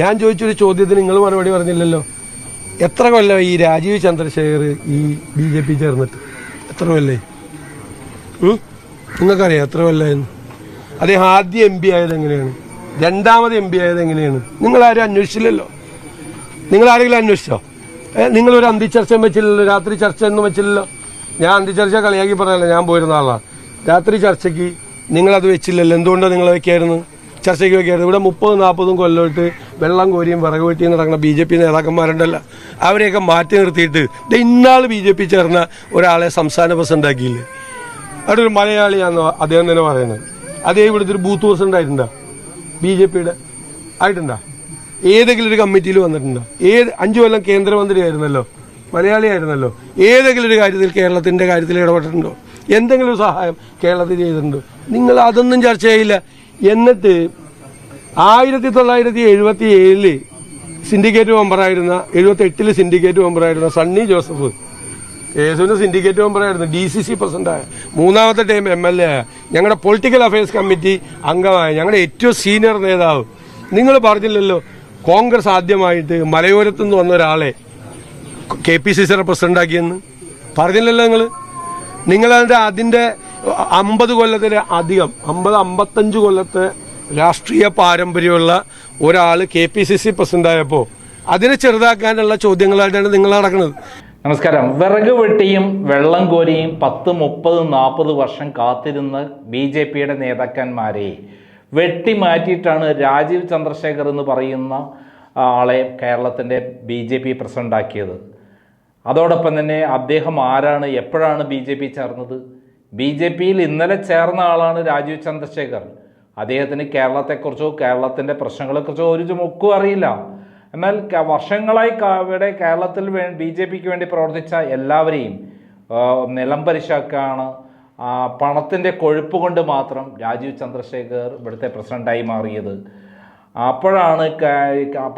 ഞാൻ ചോദിച്ചൊരു ചോദ്യത്തിന് നിങ്ങൾ മറുപടി പറഞ്ഞില്ലല്ലോ. എത്ര കൊല്ലം ഈ രാജീവ് ചന്ദ്രശേഖർ ഈ ബി ജെ പി ചേർന്നിട്ട്? എത്ര കൊല്ലേ? നിങ്ങൾക്കറിയാം എത്ര കൊല്ലമായിരുന്നു അദ്ദേഹം ആദ്യം എം പി ആയത് എങ്ങനെയാണ്? രണ്ടാമത് എം പി ആയത് എങ്ങനെയാണ്? നിങ്ങളാരും അന്വേഷിച്ചില്ലല്ലോ. നിങ്ങൾ ആരെങ്കിലും അന്വേഷിച്ചോ നിങ്ങളൊരു അന്തിച്ചർച്ചയും വെച്ചില്ലല്ലോ രാത്രി ചർച്ച ഒന്നും വെച്ചില്ലല്ലോ. ഞാൻ അന്തിച്ചർച്ച കളിയാക്കി പറയല്ല ഞാൻ പോയിരുന്ന ആളാണ് രാത്രി ചർച്ചയ്ക്ക് നിങ്ങളത് വെച്ചില്ലല്ലോ. എന്തുകൊണ്ടാണ് നിങ്ങൾ വെക്കായിരുന്നു ചർച്ചയ്ക്ക് വെക്കായിരുന്നു ഇവിടെ മുപ്പതും നാൽപ്പതും കൊല്ലമായിട്ട് വെള്ളം കോരിയും വിറക് വെട്ടിയും നടക്കുന്ന ബി ജെ പി നേതാക്കന്മാരുണ്ടല്ലോ. അവരെയൊക്കെ മാറ്റി നിർത്തിയിട്ട് ഇന്നാൾ ബി ജെ പി ചേർന്ന ഒരാളെ സംസ്ഥാന പ്രസിഡന്റ് ആക്കിയില്ലേ? അവിടെ ഒരു മലയാളിയാണെന്ന് അദ്ദേഹം തന്നെ പറയുന്നത്. അദ്ദേഹം ഇവിടുത്തെ ഒരു ബൂത്ത് പ്രസിഡന്റ് ആയിട്ടുണ്ടോ? ബി ജെ പിയുടെ ആയിട്ടുണ്ടോ? ഏതെങ്കിലും ഒരു കമ്മിറ്റിയിൽ വന്നിട്ടുണ്ടോ? ഏത് അഞ്ചു കൊല്ലം കേന്ദ്രമന്ത്രിയായിരുന്നല്ലോ? മലയാളിയായിരുന്നല്ലോ? ഏതെങ്കിലും ഒരു കാര്യത്തിൽ കേരളത്തിന്റെ കാര്യത്തിൽ ഇടപെട്ടിട്ടുണ്ടോ? എന്തെങ്കിലും സഹായം കേരളത്തിൽ ചെയ്തിട്ടുണ്ടോ? നിങ്ങൾ അതൊന്നും ചർച്ച ചെയ്യില്ല. എന്നിട്ട് ആയിരത്തി തൊള്ളായിരത്തി എഴുപത്തി ഏഴിൽ സിൻഡിക്കേറ്റ് മെമ്പറായിരുന്ന എഴുപത്തി എട്ടിൽ സിൻഡിക്കേറ്റ് മെമ്പറായിരുന്ന സണ്ണി ജോസഫ്. യേശുവിന്റെ സിൻഡിക്കേറ്റ് മെമ്പറായിരുന്നു ഡി സി സി പ്രസിഡന്റായ. മൂന്നാമത്തെ ടൈം എം എൽ എ ആയ. ഞങ്ങളുടെ പൊളിറ്റിക്കൽ അഫയേഴ്സ് കമ്മിറ്റി അംഗമായ ഞങ്ങളുടെ ഏറ്റവും സീനിയർ നേതാവ്. നിങ്ങൾ പറഞ്ഞില്ലല്ലോ കോൺഗ്രസ് ആദ്യമായിട്ട് മലയോരത്തു നിന്ന് വന്ന ഒരാളെ കെ പി സി സിയുടെ പ്രസിഡന്റാക്കിയെന്ന്. പറഞ്ഞില്ലല്ലോ നിങ്ങൾ നിങ്ങളതിന്റെ അതിന്റെ അമ്പത് കൊല്ലത്തിന് അധികം അമ്പത് അമ്പത്തഞ്ച് കൊല്ലത്തെ രാഷ്ട്രീയ പാരമ്പര്യമുള്ള ഒരാൾ കെ പി സി സി പ്രസിഡന്റായപ്പോൾ അതിനെ ചെറുതാക്കാനുള്ള ചോദ്യങ്ങളായിട്ടാണ് നിങ്ങൾ നടക്കുന്നത്. നമസ്കാരം. വിറക് വെട്ടിയും വെള്ളം കോരിയും പത്ത് മുപ്പത് നാൽപ്പത് വർഷം കാത്തിരുന്ന ബി ജെ പിയുടെ നേതാക്കന്മാരെ വെട്ടി മാറ്റിയിട്ടാണ് രാജീവ് ചന്ദ്രശേഖർ എന്ന് പറയുന്ന ആളെ കേരളത്തിന്റെ ബി ജെ പി പ്രസിഡന്റാക്കിയത് അതോടൊപ്പം തന്നെ അദ്ദേഹം ആരാണ് എപ്പോഴാണ് ബി ജെ പി ചേർന്നത്? ബി ജെ പിയിൽ ഇന്നലെ ചേർന്ന ആളാണ് രാജീവ് ചന്ദ്രശേഖർ. അദ്ദേഹത്തിന് കേരളത്തെക്കുറിച്ചോ കേരളത്തിന്റെ പ്രശ്നങ്ങളെക്കുറിച്ചോ ഒരു ചുമക്കും അറിയില്ല. എന്നാൽ വർഷങ്ങളായി ഇവിടെ കേരളത്തിൽ വേ ബി ജെ പിക്ക് വേണ്ടി പ്രവർത്തിച്ച എല്ലാവരെയും നിലംപരിശാക്കാണ് നിലം പരിശാക്കാണ് പണത്തിന്റെ കൊഴുപ്പ് കൊണ്ട് മാത്രം രാജീവ് ചന്ദ്രശേഖർ ഇവിടുത്തെ പ്രസിഡന്റായി മാറിയത്. അപ്പോഴാണ്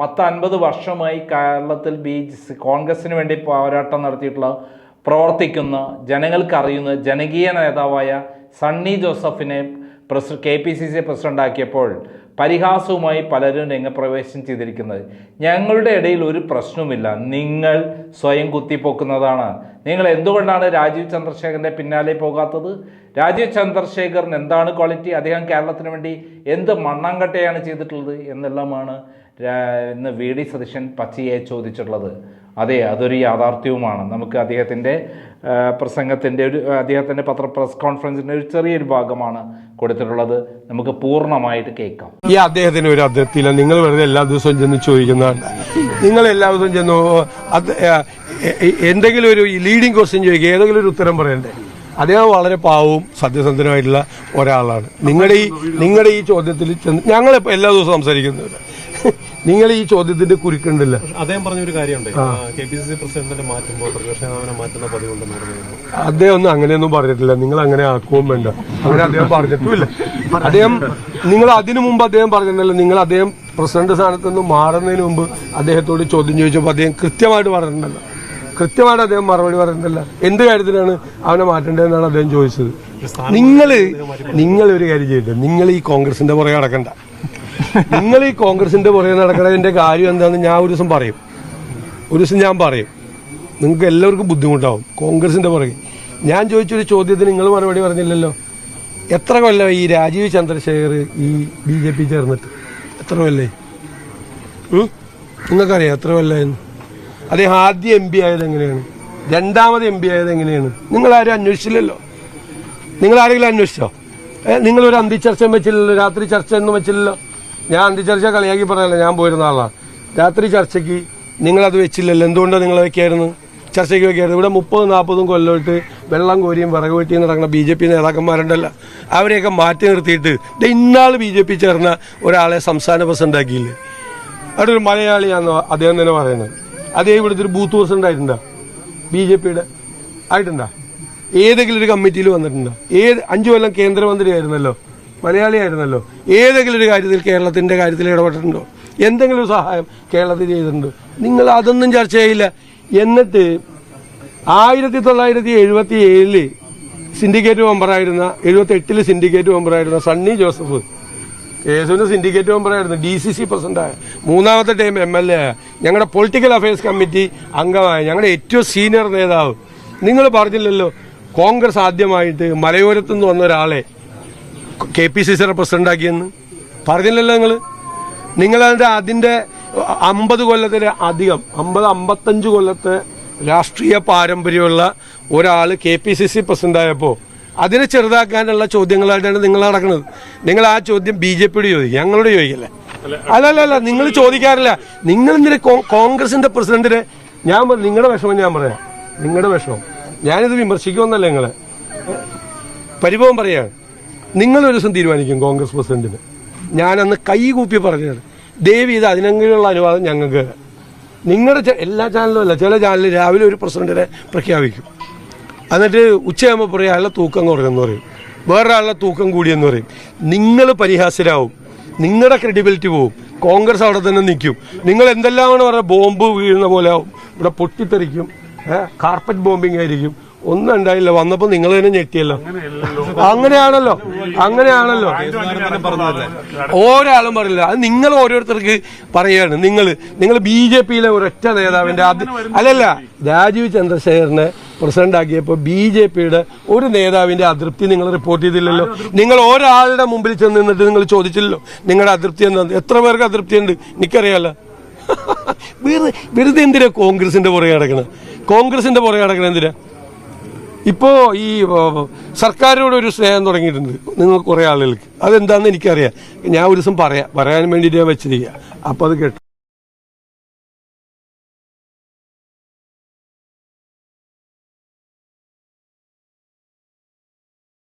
പത്ത് അൻപത് വർഷമായി കേരളത്തിൽ ബി കോൺഗ്രസിന് വേണ്ടി പോരാട്ടം നടത്തിയിട്ടുള്ള പ്രവർത്തിക്കുന്ന ജനങ്ങൾക്കറിയുന്ന ജനകീയ നേതാവായ സണ്ണി ജോസഫിനെ പ്രസി കെ പി സി സി പ്രസിഡന്റാക്കിയപ്പോൾ പരിഹാസവുമായി പലരും രംഗപ്രവേശം ചെയ്തിരിക്കുന്നത്. ഞങ്ങളുടെ ഇടയിൽ ഒരു പ്രശ്നവുമില്ല. നിങ്ങൾ സ്വയം കുത്തിപ്പോക്കുന്നതാണ്. നിങ്ങൾ എന്തുകൊണ്ടാണ് രാജീവ് ചന്ദ്രശേഖരന്റെ പിന്നാലെ പോകാത്തത്? രാജീവ് ചന്ദ്രശേഖറിന് എന്താണ് ക്വാളിറ്റി? അദ്ദേഹം കേരളത്തിന് വേണ്ടി എന്ത് മണ്ണാങ്കട്ടയാണ് ചെയ്തിട്ടുള്ളത് എന്നെല്ലാമാണ് ഇന്ന് വി ഡി സതീശൻ പച്ചയെ ചോദിച്ചിട്ടുള്ളത്. അതെ അതൊരു യാഥാർത്ഥ്യവുമാണ്. നമുക്ക് അദ്ദേഹത്തിന്റെ പ്രസംഗത്തിന്റെ ഒരു അദ്ദേഹത്തിന്റെ പത്ര പ്രസ് കോൺഫറൻസിന്റെ ഒരു ചെറിയൊരു ഭാഗമാണ് കൊടുത്തിട്ടുള്ളത്. നമുക്ക് പൂർണമായിട്ട് കേൾക്കാം. ഈ അദ്ദേഹത്തിന് ഒരു അതിർത്തിയില്ല. നിങ്ങൾ വെറുതെ എല്ലാ ദിവസവും ചെന്ന് ചോദിക്കുന്നതാണ് നിങ്ങൾ എല്ലാ ദിവസവും ചെന്ന് എന്തെങ്കിലും ഒരു ലീഡിങ് ക്വസ്റ്റ്യൻ ചോദിക്കുക ഏതെങ്കിലും ഒരു ഉത്തരം പറയണ്ടേ? അദ്ദേഹം വളരെ പാവവും സത്യസന്ധനുമായിട്ടുള്ള ഒരാളാണ്. നിങ്ങളുടെ ഈ നിങ്ങളുടെ ഈ ചോദ്യത്തിൽ ഞങ്ങൾ എല്ലാ ദിവസവും സംസാരിക്കുന്നില്ല നിങ്ങൾ ഈ ചോദ്യത്തിന്റെ കുരുക്കുണ്ടല്ല. അദ്ദേഹം പറഞ്ഞൊരു കാര്യമുണ്ട്. കെ പി സി സി പ്രസിഡന്റിനെ മാറ്റുമ്പോൾ പ്രതിപക്ഷ നേതാവിനെ മാറ്റുന്ന പതിവുണ്ടെന്ന് പറഞ്ഞു അദ്ദേഹം ഒന്നും അങ്ങനെയൊന്നും പറഞ്ഞിട്ടില്ല. നിങ്ങൾ അങ്ങനെ ആക്കുകയും വേണ്ട. അങ്ങനെ അദ്ദേഹം പറഞ്ഞിട്ടില്ല അദ്ദേഹം നിങ്ങൾ അതിനു മുമ്പ് അദ്ദേഹം പറഞ്ഞിട്ടുണ്ടല്ലോ. നിങ്ങൾ അദ്ദേഹം പ്രസിഡന്റ് സ്ഥാനത്ത് നിന്ന് മാറുന്നതിന് മുമ്പ് അദ്ദേഹത്തോട് ചോദ്യം ചോദിച്ചപ്പോൾ അദ്ദേഹം കൃത്യമായിട്ട് പറഞ്ഞിട്ടുണ്ടല്ലോ. കൃത്യമായിട്ട് അദ്ദേഹം മറുപടി പറഞ്ഞിട്ടില്ല എന്ത് കാര്യത്തിലാണ് അവനെ മാറ്റേണ്ടതെന്നാണ് അദ്ദേഹം ചോദിച്ചത്. നിങ്ങൾ നിങ്ങൾ ഒരു കാര്യം ചെയ്തിട്ട് നിങ്ങൾ ഈ കോൺഗ്രസിന്റെ പുറകെ നടക്കണ്ട. നിങ്ങൾ ഈ കോൺഗ്രസിന്റെ പുറകെ നടക്കുന്നതിന്റെ കാര്യം എന്താണെന്ന് ഞാൻ ഒരു ദിവസം പറയും. ഒരു ദിവസം ഞാൻ പറയും. നിങ്ങൾക്ക് എല്ലാവർക്കും ബുദ്ധിമുട്ടാവും കോൺഗ്രസിന്റെ പുറകെ. ഞാൻ ചോദിച്ചൊരു ചോദ്യത്തിന് നിങ്ങൾ മറുപടി പറഞ്ഞില്ലല്ലോ. എത്ര കൊല്ലം ഈ രാജീവ് ചന്ദ്രശേഖർ ഈ ബി ജെ പി ചേർന്നിട്ട്? എത്ര കൊല്ലേ? നിങ്ങൾക്കറിയാം എത്ര കൊല്ലായിരുന്നു അദ്ദേഹം ആദ്യം എം പി ആയത് എങ്ങനെയാണ്? രണ്ടാമത് എം പി ആയത് എങ്ങനെയാണ്? നിങ്ങൾ ആരും അന്വേഷിച്ചില്ലല്ലോ. നിങ്ങൾ ആരെങ്കിലും അന്വേഷിച്ചോ? നിങ്ങളൊരു നിങ്ങളൊരു ചർച്ചയും വെച്ചില്ലല്ലോ രാത്രി ചർച്ച ഒന്നും വെച്ചില്ലല്ലോ. ഞാൻ അന്തിച്ചർച്ച കളിയാക്കി പറഞ്ഞല്ല ഞാൻ പോയിരുന്ന ആളാണ് രാത്രി ചർച്ചയ്ക്ക് നിങ്ങളത് വെച്ചില്ലല്ലോ എന്തുകൊണ്ടാണ് നിങ്ങൾ വെക്കായിരുന്നു? ചർച്ചയ്ക്ക് വെക്കായിരുന്നു. ഇവിടെ മുപ്പതും നാൽപ്പതും കൊല്ലമായിട്ട് വെള്ളം കോരിയും വിറക് വെട്ടിയും നടക്കുന്ന ബി ജെ പി നേതാക്കന്മാരുണ്ടല്ലോ. അവരെയൊക്കെ മാറ്റി നിർത്തിയിട്ട് ഇന്നാൾ ബി ജെ പി ചേർന്ന ഒരാളെ സംസ്ഥാന പ്രസിഡന്റാക്കിയില്ലേ അവിടെ ഒരു മലയാളിയാണെന്നോ അദ്ദേഹം തന്നെ പറയുന്നത്. അതേ ഇവിടുത്തെ ഒരു ബൂത്ത് പ്രസിഡന്റ് ആയിട്ടുണ്ടോ? ബി ജെ പിയുടെ ആയിട്ടുണ്ടോ? ഏതെങ്കിലും ഒരു കമ്മിറ്റിയിൽ വന്നിട്ടുണ്ടോ? ഏത് അഞ്ചു കൊല്ലം കേന്ദ്രമന്ത്രിയായിരുന്നല്ലോ. മലയാളിയായിരുന്നല്ലോ. ഏതെങ്കിലും ഒരു കാര്യത്തിൽ കേരളത്തിന്റെ കാര്യത്തിൽ ഇടപെട്ടിട്ടുണ്ടോ? എന്തെങ്കിലും സഹായം കേരളത്തിൽ ചെയ്തിട്ടുണ്ടോ? നിങ്ങൾ അതൊന്നും ചർച്ച ചെയ്യില്ല. എന്നിട്ട് ആയിരത്തി തൊള്ളായിരത്തി എഴുപത്തി ഏഴിൽ സിൻഡിക്കേറ്റ് മെമ്പറായിരുന്ന എഴുപത്തി എട്ടിൽ സിൻഡിക്കേറ്റ് മെമ്പറായിരുന്ന സണ്ണി ജോസഫ് യേശുവിന് സിൻഡിക്കേറ്റ് മെമ്പറായിരുന്നു ഡി സി സി പ്രസിഡന്റായ. മൂന്നാമത്തെ ടൈം എം എൽ എ ഞങ്ങളുടെ പൊളിറ്റിക്കൽ അഫയേഴ്സ് കമ്മിറ്റി അംഗമായ ഞങ്ങളുടെ ഏറ്റവും സീനിയർ നേതാവ്. നിങ്ങൾ പറഞ്ഞില്ലല്ലോ കോൺഗ്രസ് ആദ്യമായിട്ട് മലയോരത്തു നിന്ന് വന്ന ഒരാളെ കെ പി സി സിയുടെ പ്രസിഡന്റാക്കിയെന്ന് പറഞ്ഞില്ലല്ലോ നിങ്ങൾ നിങ്ങളതിന്റെ അതിന്റെ അമ്പത് കൊല്ലത്തിന് അധികം അമ്പത് അമ്പത്തഞ്ച് കൊല്ലത്തെ രാഷ്ട്രീയ പാരമ്പര്യമുള്ള ഒരാൾ കെ പി സി സി പ്രസിഡന്റായപ്പോൾ അതിനെ ചെറുതാക്കാനുള്ള ചോദ്യങ്ങളായിട്ടാണ് നിങ്ങൾ നടക്കുന്നത്. നിങ്ങൾ ആ ചോദ്യം ബി ജെ പിയോട് ചോദിക്കുക ഞങ്ങളോട് ചോദിക്കല്ലേ? അല്ലല്ല അല്ല നിങ്ങൾ ചോദിക്കാറില്ല. നിങ്ങൾ ഇന്നലെ കോൺഗ്രസിന്റെ പ്രസിഡന്റിനെ ഞാൻ നിങ്ങളുടെ വിഷമം ഞാൻ പറയാം. നിങ്ങളുടെ വിഷമം. ഞാനിത് വിമർശിക്കുമെന്നല്ല നിങ്ങളെ? പരിഭവം പറയാണ്. നിങ്ങൾ ഒരു ദിവസം തീരുമാനിക്കും കോൺഗ്രസ് പ്രസിഡന്റിന്. ഞാനന്ന് കൈ കൂപ്പി പറഞ്ഞത് ദേവി ഇത് അതിനെങ്കിലുള്ള അനുവാദം ഞങ്ങൾക്ക്. നിങ്ങളുടെ എല്ലാ ചാനലും അല്ല ചില ചാനലിൽ രാവിലെ ഒരു പ്രസിഡന്റിനെ പ്രഖ്യാപിക്കും. എന്നിട്ട് ഉച്ചയാകുമ്പോൾ പറയും അയാളുടെ തൂക്കം കുറഞ്ഞെന്ന് പറയും. വേറൊരാളുടെ തൂക്കം കൂടിയെന്ന് പറയും. നിങ്ങൾ പരിഹാസ്യരാവും. നിങ്ങളുടെ ക്രെഡിബിലിറ്റി പോവും. കോൺഗ്രസ് അവിടെ തന്നെ നിൽക്കും. നിങ്ങൾ എന്തെല്ലാമാണ് പറഞ്ഞാൽ ബോംബ് വീഴുന്ന പോലെ ആവും. ഇവിടെ പൊട്ടിത്തെറിക്കും. കാർപ്പറ്റ് ബോംബിംഗ് ആയിരിക്കും. ഒന്നും ഉണ്ടായില്ല. വന്നപ്പോ നിങ്ങൾ തന്നെ ഞെട്ടിയല്ലോ. അങ്ങനെയാണല്ലോ. അങ്ങനെയാണല്ലോ. ഒരാളും പറയില്ല അത് നിങ്ങൾ ഓരോരുത്തർക്ക് പറയാണ് നിങ്ങൾ നിങ്ങൾ ബി ജെ പിയിലെ ഒരൊറ്റ നേതാവിന്റെ അല്ലല്ല. രാജീവ് ചന്ദ്രശേഖരനെ പ്രസിഡന്റ് ആക്കിയപ്പോൾ ബി ജെ പിയുടെ ഒരു നേതാവിന്റെ അതൃപ്തി നിങ്ങൾ റിപ്പോർട്ട് ചെയ്തില്ലല്ലോ. നിങ്ങൾ ഒരാളുടെ മുമ്പിൽ ചെന്ന് നിന്നിട്ട് നിങ്ങൾ ചോദിച്ചില്ലല്ലോ. നിങ്ങളുടെ അതൃപ്തി എന്താ? എത്ര പേർക്ക് അതൃപ്തി ഉണ്ട് എനിക്കറിയാലോ വെറുതെ എന്തിനാ കോൺഗ്രസിന്റെ പുറകെ നടക്കണത് കോൺഗ്രസിന്റെ പുറകെ നടക്കണത് എന്തിനാ? ഇപ്പോ ഈ സർക്കാരിനോട് ഒരു സ്നേഹം തുടങ്ങിയിട്ടുണ്ട് നിങ്ങൾ കുറെ ആളുകൾക്ക്. അതെന്താണെന്ന് എനിക്കറിയാം. ഞാൻ ഒരു ദിവസം പറയാം. പറയാൻ വേണ്ടിയിട്ട് ഞാൻ വെച്ചിരിക്കുക അപ്പോൾ അത് കേട്ടു.